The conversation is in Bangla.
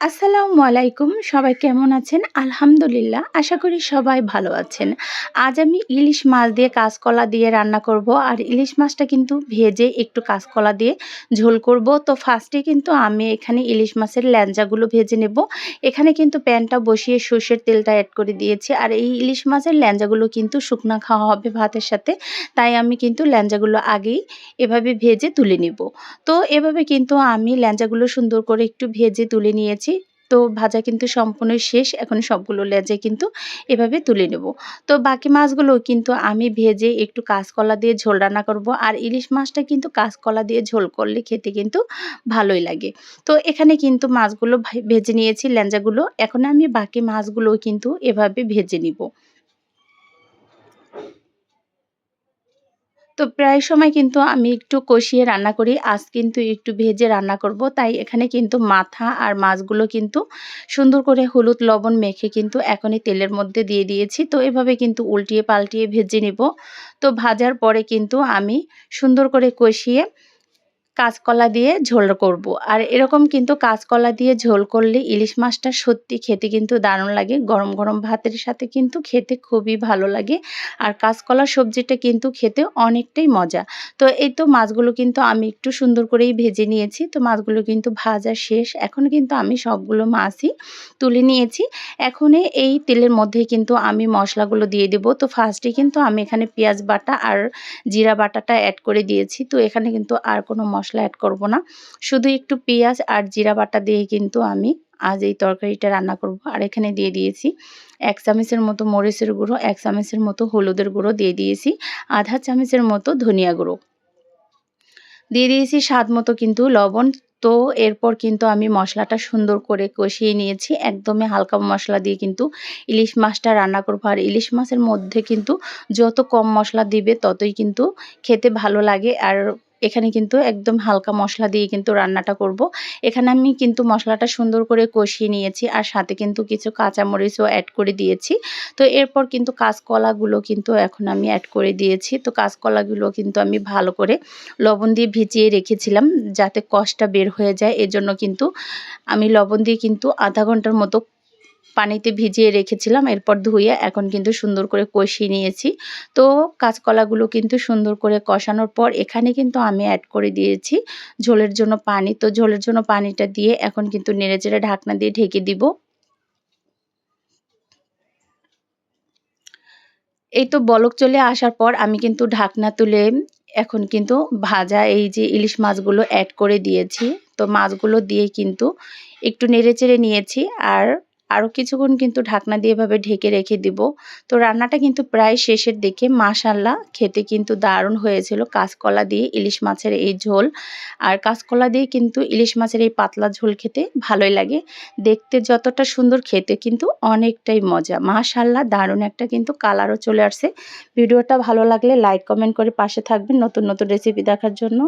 আসসালামু আলাইকুম, সবাই কেমন আছেন? আলহামদুলিল্লাহ, আশা করি সবাই ভালো আছেন। আজ আমি ইলিশ মাছ দিয়ে কাঁচকলা দিয়ে রান্না করব, আর ইলিশ মাছটা কিন্তু ভেজে একটু কাঁচকলা দিয়ে ঝোল করব। তো ফার্স্টে কিন্তু আমি এখানে ইলিশ মাছের ল্যাঞ্জাগুলো ভেজে নেব। এখানে কিন্তু প্যানটা বসিয়ে সর্ষের তেলটা অ্যাড করে দিয়েছি, আর এই ইলিশ মাছের ল্যাঞ্জাগুলো কিন্তু শুকনো খাওয়া হবে ভাতের সাথে। তাই আমি কিন্তু ল্যাঞ্জাগুলো আগেই এভাবে ভেজে তুলে নিব। তো এভাবে কিন্তু আমি ল্যাঞ্জাগুলো সুন্দর করে একটু ভেজে তুলে নিয়েছি। তো ভাজা কিন্তু সম্পূর্ণ শেষ। এখন সবগুলো লেজে কিন্তু এভাবে তুলে নেব। তো বাকি মাছগুলো কিন্তু আমি ভেজে একটু কাঁচকলা দিয়ে ঝোল রান্না করব। আর ইলিশ মাছটা কিন্তু কাঁচকলা দিয়ে ঝোল করলে খেতে কিন্তু ভালোই লাগে। তো এখানে কিন্তু মাছগুলো ভেজে নিয়েছি ল্যাঞ্জাগুলো। এখন আমি বাকি মাছগুলো কিন্তু এভাবে ভেজে নিব। তো প্রায় সময় কিন্তু আমি একটু কষিয়ে রান্না করি। আজ কিন্তু একটু ভেজে রান্না করব। তাই এখানে কিন্তু মাথা আর মাছগুলো কিন্তু সুন্দর করে হলুদ লবণ মেখে কিন্তু এখনই তেলের মধ্যে দিয়ে দিয়েছি। তো এভাবে কিন্তু উল্টিয়ে পাল্টিয়ে ভেজে নেব। তো ভাজার পরে কিন্তু আমি সুন্দর করে কষিয়ে কাঁচকলা দিয়ে ঝোল করব। আর এরকম কিন্তু কাঁচকলা দিয়ে ঝোল করলে ইলিশ মাছটা সত্যি খেতে কিন্তু দারুণ লাগে। গরম গরম ভাতের সাথে কিন্তু খেতে খুবই ভালো লাগে। আর কাঁচকলা সবজিটা কিন্তু খেতে অনেকটাই মজা। তো এই তো মাছগুলো কিন্তু আমি একটু সুন্দর করেই ভেজে নিয়েছি। তো মাছগুলো কিন্তু ভাজা শেষ। এখন কিন্তু আমি সবগুলো মাছই তুলে নিয়েছি। এখন এই তেলের মধ্যে কিন্তু আমি মশলাগুলো দিয়ে দেব। তো ফার্স্টে কিন্তু আমি এখানে পেঁয়াজ বাটা আর জিরা বাটাটা অ্যাড করে দিয়েছি। তো এখানে কিন্তু আর কোনো মশলা মশলা অ্যাড করব না। শুধু একটু পেঁয়াজ আর জিরা বাটা দিয়ে কিন্তু আমি আজ এই তরকারিটা রান্না করব। আর এখানে দিয়ে দিয়েছি এক চামচের মতো মরিচের গুঁড়ো, এক চামচের মতো হলুদের গুঁড়ো দিয়ে দিয়েছি, আধা চামচের মতো ধনিয়া গুঁড়ো। দিয়ে দিয়েছি স্বাদ মতো কিন্তু লবণ। তো এরপর কিন্তু আমি মশলাটা সুন্দর করে কষিয়ে নিয়েছি। একদমই হালকা মশলা দিয়ে কিন্তু ইলিশ মাছটা রান্না করব। আর ইলিশ মাছের মধ্যে কিন্তু যত কম মশলা দিবে ততই কিন্তু খেতে ভালো লাগে। আর এখানে কিন্তু একদম হালকা মশলা দিয়ে কিন্তু রান্নাটা করব। এখানে আমি কিন্তু মশলাটা সুন্দর করে কষিয়ে নিয়েছি আর সাথে কিন্তু কিছু কাঁচামরিচও অ্যাড করে দিয়েছি। তো এরপর কিন্তু কাঁচকলাগুলো কিন্তু এখন আমি অ্যাড করে দিয়েছি। তো কাঁচকলাগুলো কিন্তু আমি ভালো করে লবণ দিয়ে ভিজিয়ে রেখেছিলাম যাতে কষটা বের হয়ে যায়। এজন্য কিন্তু আমি লবণ দিয়ে কিন্তু আধা ঘণ্টার মতো পানিতে ভিজিয়ে রেখেছিলাম, এরপর ধুয়ে এখন কিন্তু সুন্দর করে কষিয়ে নিয়েছি। তো কাঁচকলাগুলো কিন্তু সুন্দর করে কষানোর পর এখানে কিন্তু আমি অ্যাড করে দিয়েছি ঝোলের জন্য পানি। তো ঝোলের জন্য পানিটা দিয়ে এখন কিন্তু নেড়েচেড়ে ঢাকনা দিয়ে ঢেকে দিব। এই তো বলক চলে আসার পর আমি কিন্তু ঢাকনা তুলে এখন কিন্তু ভাজা এই যে ইলিশ মাছগুলো অ্যাড করে দিয়েছি। তো মাছগুলো দিয়ে কিন্তু একটু নেড়েচেড়ে নিয়েছি। আর আরও কিছুক্ষণ কিন্তু ঢাকনা দিয়ে এভাবে ঢেকে রেখে দিব। তো রান্নাটা কিন্তু প্রায় শেষের দিকে। মাশাল্লাহ খেতে কিন্তু দারুণ হয়েছিল। কাঁচকলা দিয়ে ইলিশ মাছের এই ঝোল। আর কাঁচকলা দিয়ে কিন্তু ইলিশ মাছের এই পাতলা ঝোল খেতে ভালোই লাগে। দেখতে যতটা সুন্দর, খেতে কিন্তু অনেকটাই মজা। মাশাল্লাহ দারুণ একটা কিন্তু কালারও চলে আসছে। ভিডিওটা ভালো লাগলে লাইক, কমেন্ট করে পাশে থাকবেন নতুন নতুন রেসিপি দেখার জন্য।